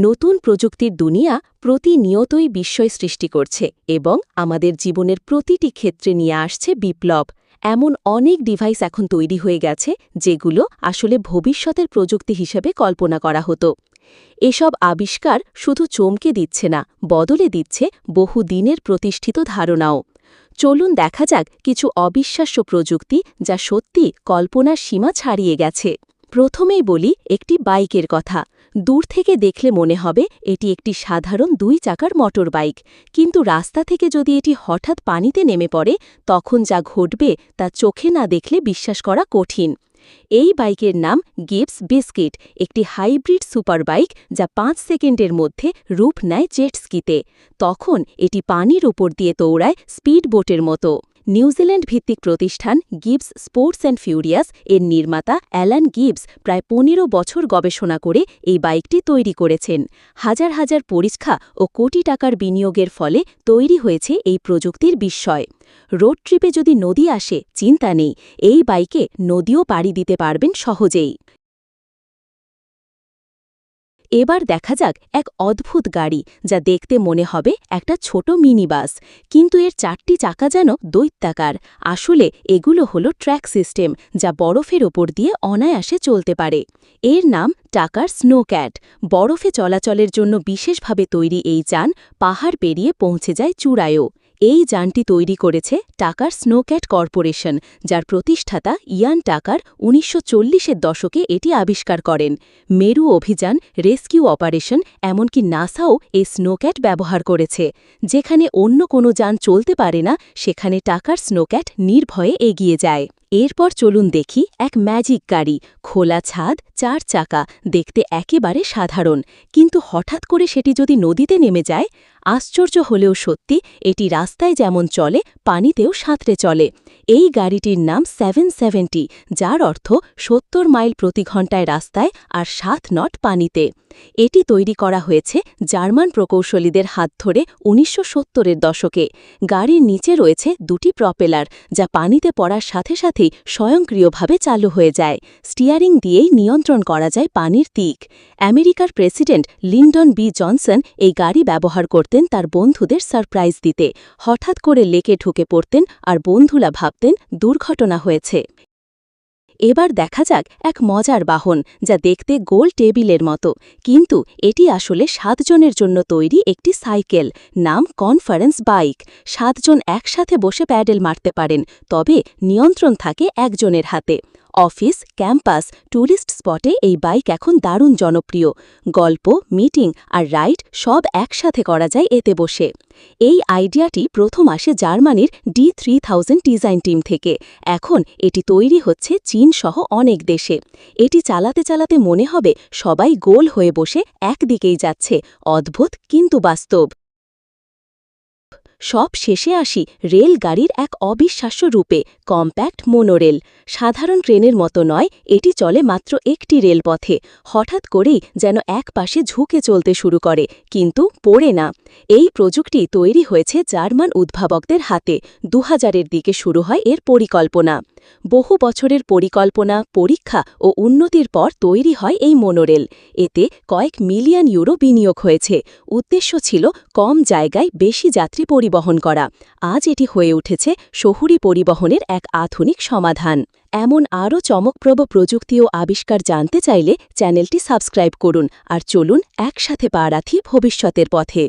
নতুন প্রযুক্তির দুনিয়া প্রতিনিয়তই বিস্ময় সৃষ্টি করছে এবং আমাদের জীবনের প্রতিটি ক্ষেত্রে নিয়ে আসছে বিপ্লব। এমন অনেক ডিভাইস এখন তৈরি হয়ে গেছে যেগুলো আসলে ভবিষ্যতের প্রযুক্তি হিসেবে কল্পনা করা হতো। এসব আবিষ্কার শুধু চমকে দিচ্ছে না, বদলে দিচ্ছে বহু দিনের প্রতিষ্ঠিত ধারণাও। চলুন দেখা যাক কিছু অবিশ্বাস্য প্রযুক্তি যা সত্যি কল্পনার সীমা ছাড়িয়ে গেছে। প্রথমেই বলি একটি বাইকের কথা। দূর থেকে দেখলে মনে হবে এটি একটি সাধারণ দুই চাকার মোটর বাইক কিন্তু রাস্তা থেকে যদি এটি হঠাৎ পানিতে নেমে পড়ে, তখন যা ঘটবে তা চোখে না দেখলে বিশ্বাস করা কঠিন। এই বাইকের নাম গিবস বিস্কিট, একটি হাইব্রিড সুপার বাইক যা পাঁচ সেকেন্ডের মধ্যে রূপ নেয় জেটস্কিতে তখন এটি পানির ওপর দিয়ে দৌড়ায় স্পিড বোটের মতো। নিউজিল্যান্ড ভিত্তিক প্রতিষ্ঠান গিবস স্পোর্টস অ্যান্ড ফিউরিয়াস এর নির্মাতা অ্যালান গিবস প্রায় পনেরো বছর গবেষণা করে এই বাইকটি তৈরি করেছেন। হাজার হাজার পরীক্ষা ও কোটি টাকার বিনিয়োগের ফলে তৈরি হয়েছে এই প্রযুক্তির বিস্ময়। রোড ট্রিপে যদি নদী আসে, চিন্তা নেই, এই বাইকে নদীও পাড়ি দিতে পারবেন সহজেই। এবার দেখা যাক এক অদ্ভুত গাড়ি, যা দেখতে মনে হবে একটা ছোট মিনি বাস কিন্তু এর চারটি চাকা যেন দৈত্যাকার। আসলে এগুলো হলো ট্র্যাক সিস্টেম, যা বরফের ওপর দিয়ে অনায়াসে চলতে পারে। এর নাম টাকার স্নো ক্যাট বরফে চলাচলের জন্য বিশেষভাবে তৈরি এই যান পাহাড় পেরিয়ে পৌঁছে যায় চূড়ায়ও। এই যানটি তৈরি করেছে টাকার স্নোক্যাট কর্পোরেশন, যার প্রতিষ্ঠাতা ইয়ান টাকার উনিশশো চল্লিশের দশকে এটি আবিষ্কার করেন। মেরু অভিযান, রেস্কিউ অপারেশন, এমনকি নাসাও এই স্নোক্যাট ব্যবহার করেছে। যেখানে অন্য কোনো যান চলতে পারে না, সেখানে টাকার স্নোক্যাট নির্ভয়ে এগিয়ে যায়। এরপর চলুন দেখি এক ম্যাজিক গাড়ি, খোলা ছাদ, চার চাকা, দেখতে একেবারে সাধারণ। কিন্তু হঠাৎ করে সেটি যদি নদীতে নেমে যায়, আশ্চর্য হলেও সত্যি, এটি রাস্তায় যেমন চলে, পানিতেও সাঁতরে চলে। এই গাড়িটির নাম সেভেন সেভেন্টি যার অর্থ সত্তর মাইল প্রতি ঘণ্টায় রাস্তায় আর সাত নট পানিতে। এটি তৈরি করা হয়েছে জার্মান প্রকৌশলীদের হাত ধরে উনিশশো সত্তরের দশকে। গাড়ির নিচে রয়েছে দুটি প্রপেলার, যা পানিতে পড়ার সাথে সাথেই স্বয়ংক্রিয়ভাবে চালু হয়ে যায়। স্টিয়ারিং দিয়েই নিয়ন্ত্রণ করা যায় পানির দিক। আমেরিকার প্রেসিডেন্ট লিন্ডন বি জনসন এই গাড়ি ব্যবহার করতেন তার বন্ধুদের সারপ্রাইজ দিতে। হঠাৎ করে লেকে ঢুকে পড়তেন আর বন্ধুলা ভাবতেন দুর্ঘটনা হয়েছে। এবার দেখা যাক এক মজার বাহন যা দেখতে গোল টেবিলের মতো। কিন্তু এটি আসলে সাতজনের জন্য তৈরি একটি সাইকেল, নাম কনফারেন্স বাইক। সাতজন একসাথে বসে প্যাডেল মারতে পারেন, তবে নিয়ন্ত্রণ থাকে একজনের হাতে। অফিস, ক্যাম্পাস ট্যুরিস্ট স্পটে এই বাইক এখন দারুণ জনপ্রিয়। গল্প, মিটিং আর রাইড সব একসাথে করা যায় এতে বসে। এই আইডিয়াটি প্রথম আসে জার্মানির ডি থ্রি ডিজাইন টিম থেকে। এখন এটি তৈরি হচ্ছে চীন সহ অনেক দেশে। এটি চালাতে চালাতে মনে হবে সবাই গোল হয়ে বসে একদিকেই যাচ্ছে, অদ্ভুত কিন্তু বাস্তব। সব শেষে আসি রেলগাড়ির এক অবিশ্বাস্য রূপে, কম্প্যাক্ট মোনোরেল। সাধারণ ট্রেনের মতো নয়, এটি চলে মাত্র একটি রেলপথে। হঠাৎ করেই যেন এক পাশে ঝুঁকে চলতে শুরু করে, কিন্তু পড়ে না। এই প্রযুক্তি তৈরি হয়েছে জার্মান উদ্ভাবকদের হাতে। দু দিকে শুরু হয় এর পরিকল্পনা। বহু বছরের পরিকল্পনা, পরীক্ষা ও উন্নতির পর তৈরি হয় এই মোনোরেল এতে কয়েক মিলিয়ন ইউরো বিনিয়োগ হয়েছে। উদ্দেশ্য ছিল কম জায়গায় বেশি যাত্রী পরিবহন করা। আজ এটি হয়ে উঠেছে শহুরি পরিবহনের এক আধুনিক সমাধান। এমন আরও চমকপ্রব প্রযুক্তি ও আবিষ্কার জানতে চাইলে চ্যানেলটি সাবস্ক্রাইব করুন আর চলুন একসাথে পা রাখি ভবিষ্যতের পথে।